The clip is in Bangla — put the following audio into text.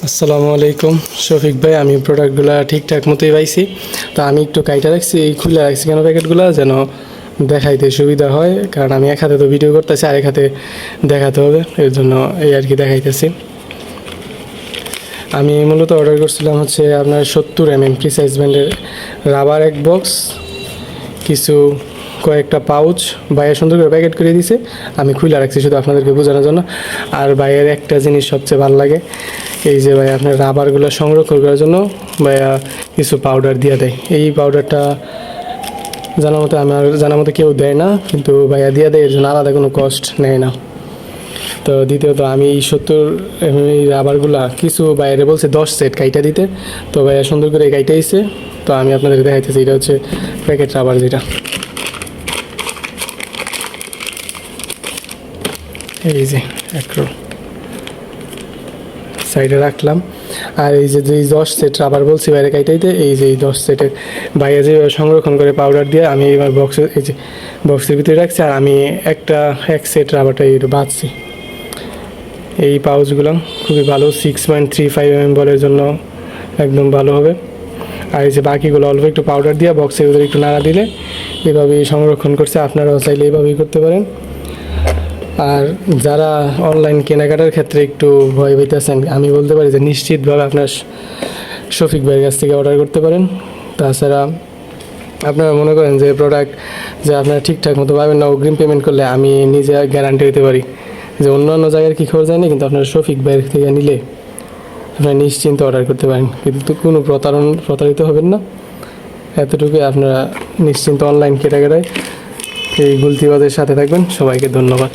আসসালামু আলাইকুম। শফিক ভাই, আমি প্রোডাক্টগুলো ঠিকঠাক মতোই পাইছি। তো আমি একটু কাইটা রাখছি, এই খুলে রাখছি কেন প্যাকেটগুলো? যেন দেখাইতে সুবিধা হয়, কারণ আমি এক হাতে তো ভিডিও করতেছি, আরেক হাতে দেখাতে হবে, এর জন্য এই আর কি দেখাইতেছি। আমি মূলত অর্ডার করছিলাম হচ্ছে আপনার সত্তর এম এম প্রিসাইজ ব্যান্ডের রাবার এক বক্স কিছু কয়েকটা পাউচ বাইরে সুন্দর করে প্যাকেট করে দিছে। আমি খুলে রাখছি শুধু আপনাদেরকে বোঝানোর জন্য। আর বাইরের একটা জিনিস সবচেয়ে ভালো লাগে, এই যে ভাই আপনার রাবারগুলো সংরক্ষণ করার জন্য ভাইয়া কিছু পাউডার দিয়ে দেয়। এই পাউডারটা জানার মতো আমার, জানার মতো কেউ দেয় না, কিন্তু ভাইয়া দিয়ে দেয়, এর জন্য আলাদা কোনো কস্ট নেয় না। তো দ্বিতীয়ত আমি এই সত্তর এই রাবারগুলা কিছু বাইরে বলছে দশ সেট কাইটা দিতে। তো ভাইয়া সুন্দর করে কাইটাইছে। তো আমি আপনাদের দেখাইতেছি, এটা হচ্ছে প্যাকেট রাবার যেটা। এই যে, এক রোল সাইডে রাখলাম। আর এই যে যে দশ সেট রাবার বলছি বাইরে কাইটাইতে এই যে এই দশ সেটের বাইরে যে সংরক্ষণ করে পাউডার দিয়ে আমি এবার বক্সে এই যে বক্সের ভিতরে রাখছি, আর আমি একটা, এক সেট রাবারটা এই বাঁধছি। এই পাউচগুলো খুবই ভালো six point three five M বলের জন্য একদম ভালো হবে। আর এই যে বাকিগুলো অল্প একটু পাউডার দিয়ে বক্সের ভিতরে একটু নাড়া দিলে এভাবেই সংরক্ষণ করছে। আপনারাও চাইলে এইভাবেই করতে পারেন। আর যারা অনলাইন কেনাকাটার ক্ষেত্রে একটু ভয় পেতেছেন আমি বলতে পারি যে নিশ্চিতভাবে আপনার শফিক ভাইয়ের কাছ থেকে অর্ডার করতে পারেন। তাছাড়া আপনারা মনে করেন যে প্রোডাক্ট যে আপনারা ঠিকঠাক মতো পাবেন না, অগ্রিম পেমেন্ট করলে আমি নিজে গ্যারান্টি দিতে পারি। যে অন্য অন্য জায়গার কী খবর জানি, কিন্তু আপনারা শফিক ভাইয়ের থেকে নিলে আপনারা নিশ্চিন্তে অর্ডার করতে পারেন। কিন্তু কোনো প্রতারণ, প্রতারিত হবেন না। এতটুকুই আপনারা নিশ্চিন্ত অনলাইন কেনাকাটায় এই গুলতিবাদের সাথে থাকবেন। সবাইকে ধন্যবাদ।